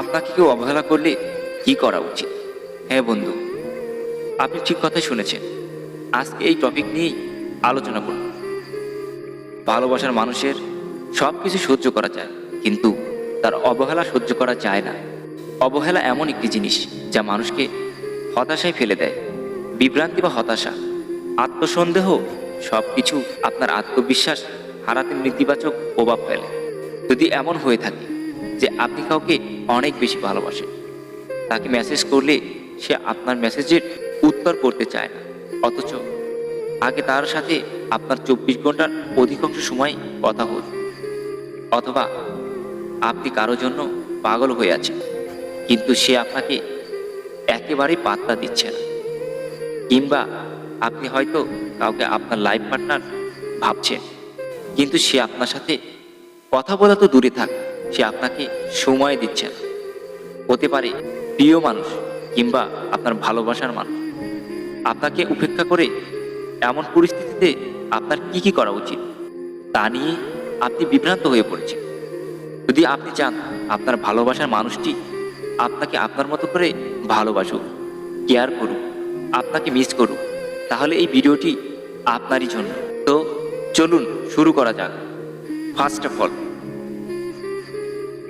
আপনাকে কেউ অবহেলা করলে কি করা উচিত? হ্যাঁ বন্ধু, আপনি ঠিক কথাই শুনেছেন। আজকে এই টপিক নিয়েই আলোচনা করব। ভালোবাসার মানুষের সব কিছু সহ্য করা যায়, কিন্তু তার অবহেলা সহ্য করা যায় না। অবহেলা এমন একটি জিনিস যা মানুষকে হতাশায় ফেলে দেয়। বিভ্রান্তি বা হতাশা, আত্মসন্দেহ সব কিছু আপনার আত্মবিশ্বাস হারাতে নেতিবাচক প্রভাব ফেলে। যদি এমন হয়ে থাকে যে আপনি কাউকে অনেক বেশি ভালোবাসেন। তাকে মেসেজ করলে সে আপনার মেসেজের উত্তর করতে চায় না। অথচ আগে তার সাথে আপনার চব্বিশ ঘণ্টার অধিকাংশ সময় কথা হল অথবা আপনি কারোর জন্য পাগল হয়ে আছেন, কিন্তু সে আপনাকে একেবারেই পাত্তা দিচ্ছে না। কিংবা আপনি হয়তো কাউকে আপনার লাইফ পার্টনার ভাবছেন, কিন্তু সে আপনার সাথে কথা বলা তো দূরে থাক। সে আপনাকে সময় দিচ্ছে না। হতে পারে প্রিয় মানুষ কিংবা আপনার ভালোবাসার মানুষ। আপনাকে উপেক্ষা করে এমন পরিস্থিতিতে আপনার কি কি করা উচিত, তা নিয়ে আপনি বিভ্রান্ত হয়ে পড়েছেন। যদি আপনি চান আপনার ভালোবাসার মানুষটি আপনাকে আপনার মতো করে ভালোবাসুক, কেয়ার করুক, আপনাকে মিস করুক, তাহলে এই ভিডিওটি আপনারই জন্য। তো চলুন শুরু করা যাক। ফার্স্ট অফ অল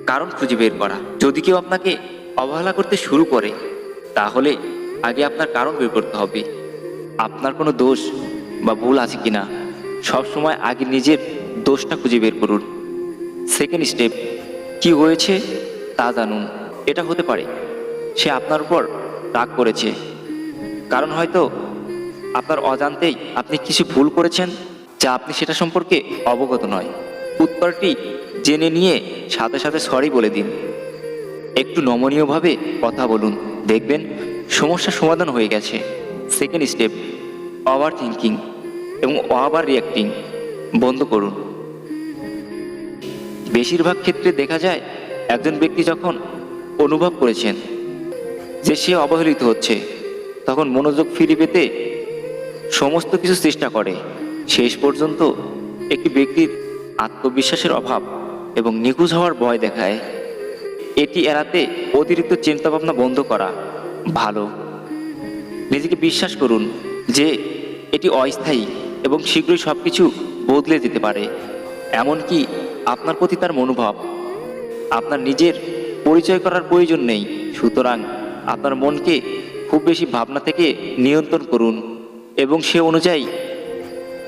কারণ খুঁজে বের করা। যদি কেউ আপনাকে অবহেলা করতে শুরু করে, তাহলে আগে আপনার কারণ বের করতে হবে। আপনার কোনো দোষ বা ভুল আছে কি না সবসময় আগে নিজের দোষটা খুঁজে বের করুন। সেকেন্ড স্টেপ কি হয়েছে তা জানুন। এটা হতে পারে, সে আপনার উপর রাগ করেছে। কারণ হয়তো আপনার অজান্তেই আপনি কিছু ভুল করেছেন, যা আপনি সেটা সম্পর্কে অবগত নয়। উত্তরটি জেনে নিয়ে সাথে সাথে সরি বলে দিন। একটু নমনীয়ভাবে কথা বলুন। দেখবেন সমস্যা সমাধান হয়ে গেছে। সেকেন্ড স্টেপ ওভার থিঙ্কিং এবং ওভার রিয়াক্টিং বন্ধ করুন। বেশিরভাগ ক্ষেত্রে দেখা যায় একজন ব্যক্তি যখন অনুভব করেছেন যে সে অবহেলিত হচ্ছে, তখন মনোযোগ ফিরে পেতে সমস্ত কিছু চেষ্টা করে। শেষ পর্যন্ত একটি ব্যক্তির আত্মবিশ্বাসের অভাব এবং নিখোঁজ হওয়ার ভয় দেখায়। এটি এড়াতে অতিরিক্ত চিন্তাভাবনা বন্ধ করা ভালো। নিজেকে বিশ্বাস করুন যে এটি অস্থায়ী এবং শীঘ্রই সব কিছু বদলে যেতে পারে। এমনকি আপনার প্রতি তার মনোভাব, আপনার নিজের পরিচয় করার প্রয়োজন নেই। সুতরাং আপনার মনকে খুব বেশি ভাবনা থেকে নিয়ন্ত্রণ করুন এবং সে অনুযায়ী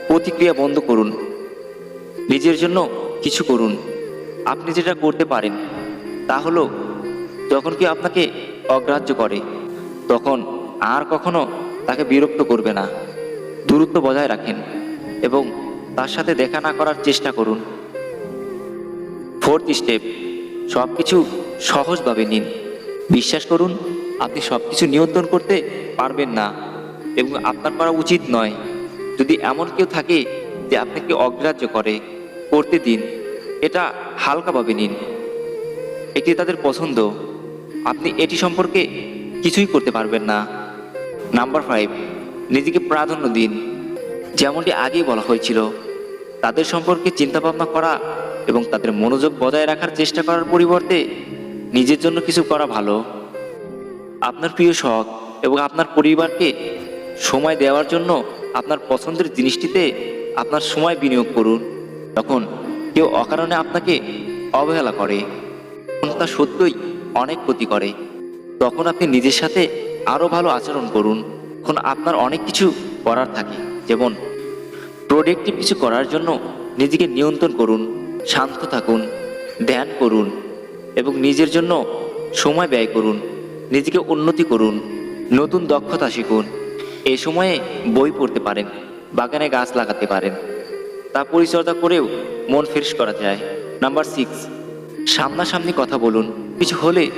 প্রতিক্রিয়া বন্ধ করুন। নিজের জন্য কিছু করুন। আপনি যেটা করতে পারেন, তা হলো যখন কেউ আপনাকে অগ্রাহ্য করে, তখন আর কখনো তাকে বিরক্ত করবে না। দূরত্ব বজায় রাখেন এবং তার সাথে দেখা না করার চেষ্টা করুন। ফোর্থ স্টেপ সব কিছু সহজভাবে নিন। বিশ্বাস করুন, আপনি সব কিছু নিয়ন্ত্রণ করতে পারবেন না এবং আপনার করা উচিত নয়। যদি এমন কেউ থাকে যে আপনাকে অগ্রাহ্য করে করতে দিন। এটা হালকাভাবে নিন। এটি তাদের পছন্দ। আপনি এটি সম্পর্কে কিছুই করতে পারবেন না। নাম্বার ফাইভ, নিজেকে প্রাধান্য দিন। যেমনটি আগেই বলা হয়েছিল, তাদের সম্পর্কে চিন্তাভাবনা করা এবং তাদের মনোযোগ বজায় রাখার চেষ্টা করার পরিবর্তে নিজের জন্য কিছু করা ভালো। আপনার প্রিয় শখ এবং আপনার পরিবারকে সময় দেওয়ার জন্য আপনার পছন্দের জিনিসটিতে আপনার সময় বিনিয়োগ করুন। তখন কেউ অকারণে আপনাকে অবহেলা করে তা সত্যই অনেক ক্ষতি করে। তখন আপনি নিজের সাথে আরও ভালো আচরণ করুন। তখন আপনার অনেক কিছু করার থাকে, যেমন প্রোডাক্টিভ কিছু করার জন্য নিজেকে নিয়ন্ত্রণ করুন, শান্ত থাকুন, ধ্যান করুন এবং নিজের জন্য সময় ব্যয় করুন, নিজেকে উন্নতি করুন, নতুন দক্ষতা শিখুন। এই সময়ে বই পড়তে পারেন, বাগানে গাছ লাগাতে পারেন তা পরিচর্যা করেও মন ফ্রেশ করা যায়। নাম্বার সিক্স সামনাসামনি কথা বলুন। কিছু হলে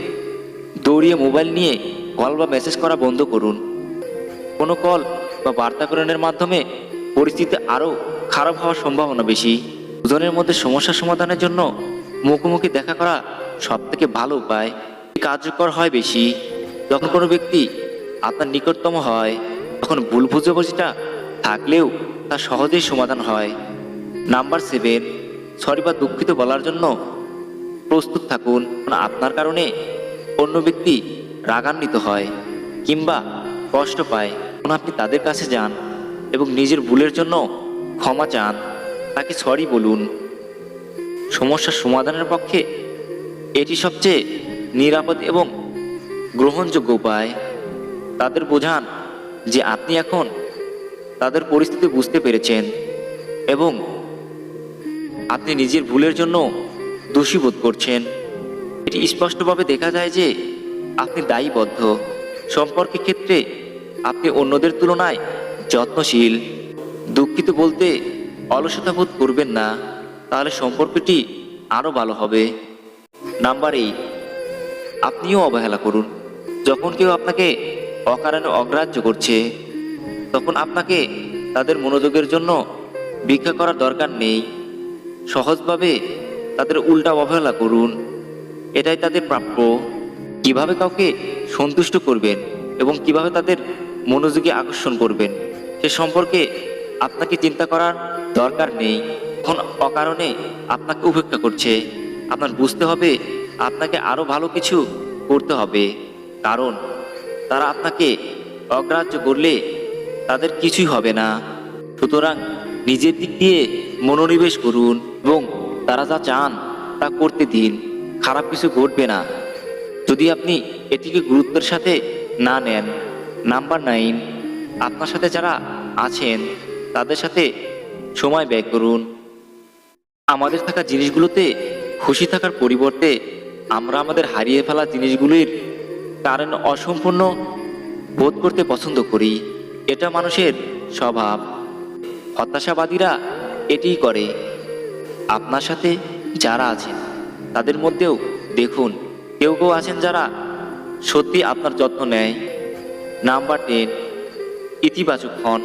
দৌড়িয়ে মোবাইল নিয়ে কল বা মেসেজ করা বন্ধ করুন। কোনো কল বা বার্তা প্রেরণের মাধ্যমে পরিস্থিতি আরও খারাপ হওয়ার সম্ভাবনা বেশি। দুজনের মধ্যে সমস্যা সমাধানের জন্য মুখোমুখি দেখা করা সব থেকে ভালো উপায়। কার্যকর হয় বেশি। যখন কোনো ব্যক্তি আপনার নিকটতম হয়, তখন ভুল বুঝাবুঝিটা থাকলেও তা সহজেই সমাধান হয়। নাম্বার সেভেন, সরি বা দুঃখিত বলার জন্য প্রস্তুত থাকুন। আপনার কারণে অন্য ব্যক্তি রাগান্বিত হয় কিংবা কষ্ট পায়। তখন আপনি তাদের কাছে যান এবং নিজের ভুলের জন্য ক্ষমা চান। তাকে সরি বলুন। সমস্যার সমাধানের পক্ষে এটি সবচেয়ে নিরাপদ এবং গ্রহণযোগ্য উপায়। তাদের বোঝান যে আপনি এখন তাদের পরিস্থিতি বুঝতে পেরেছেন এবং আপনি নিজের ভুলের জন্য দোষী বোধ করছেন। এটি স্পষ্টভাবে দেখা যায় যে আপনি দায়ীবদ্ধ। সম্পর্কের ক্ষেত্রে আপনি অন্যদের তুলনায় যত্নশীল। দুঃখিত বলতে অলসতা বোধ করবেন না, তাহলে সম্পর্কটি আরও ভালো হবে। নাম্বার এই, আপনিও অবহেলা করুন। যখন কেউ আপনাকে অকারণে অগ্রাহ্য করছে, তখন আপনাকে তাদের মনোযোগের জন্য ভিক্ষা করার দরকার নেই। সহজভাবে তাদের উল্টা অবহেলা করুন। এটাই তাদের প্রাপ্য। কীভাবে কাউকে সন্তুষ্ট করবেন এবং কীভাবে তাদের মনোযোগী আকর্ষণ করবেন, সে সম্পর্কে আপনাকে চিন্তা করার দরকার নেই। এখন অকারণে আপনাকে উপেক্ষা করছে। আপনার বুঝতে হবে, আপনাকে আরও ভালো কিছু করতে হবে। কারণ তারা আপনাকে অগ্রাহ্য করলে তাদের কিছুই হবে না। সুতরাং নিজের দিক দিয়ে মনোনিবেশ করুন। এবং তারা যা চান তা করতে দিন। খারাপ কিছু ঘটবে না। যদি আপনি এটিকে গুরুত্বের সাথে না নেন, নাম্বার নাইন, আপনার সাথে যারা আছেন, তাদের সাথে সময় ব্যয় করুন। আমাদের থাকা জিনিসগুলোতে খুশি থাকার পরিবর্তে আমরা আমাদের হারিয়ে ফেলা জিনিসগুলির কারণ অসম্পূর্ণ বোধ করতে পছন্দ করি। এটা মানুষের স্বভাব। হতাশাবাদীরা এটিই করে। আপনার সাথে যারা আছেন, তাদের মধ্যেও দেখুন, কেউ কেউ আছেন যারা সত্যি আপনার যত্ন নেয়। নাম্বার টেন, ইতিবাচক হন।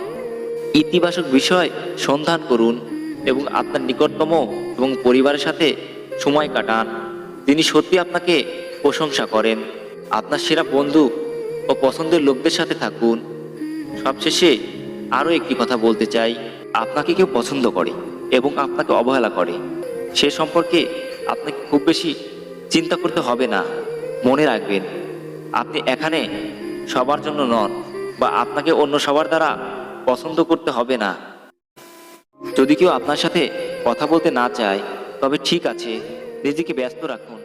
ইতিবাচক বিষয় সন্ধান করুন এবং আপনার নিকটতম এবং পরিবারের সাথে সময় কাটান। তিনি সত্যি আপনাকে প্রশংসা করেন। আপনার সেরা বন্ধু ও পছন্দের লোকদের সাথে থাকুন। সবশেষে আরও একটি কথা বলতে চাই, আপনাকে কেউ পছন্দ করে। এবং আপনাকে অবহেলা করে। সে সম্পর্কে আপনাকে খুব বেশি চিন্তা করতে হবে না। মনে রাখবেন, আপনি এখানে সবার জন্য নন বা আপনাকে অন্য সবার দ্বারা পছন্দ করতে হবে না। যদি কেউ আপনার সাথে কথা বলতে না চায়, তবে ঠিক আছে, নিজেকে ব্যস্ত রাখুন।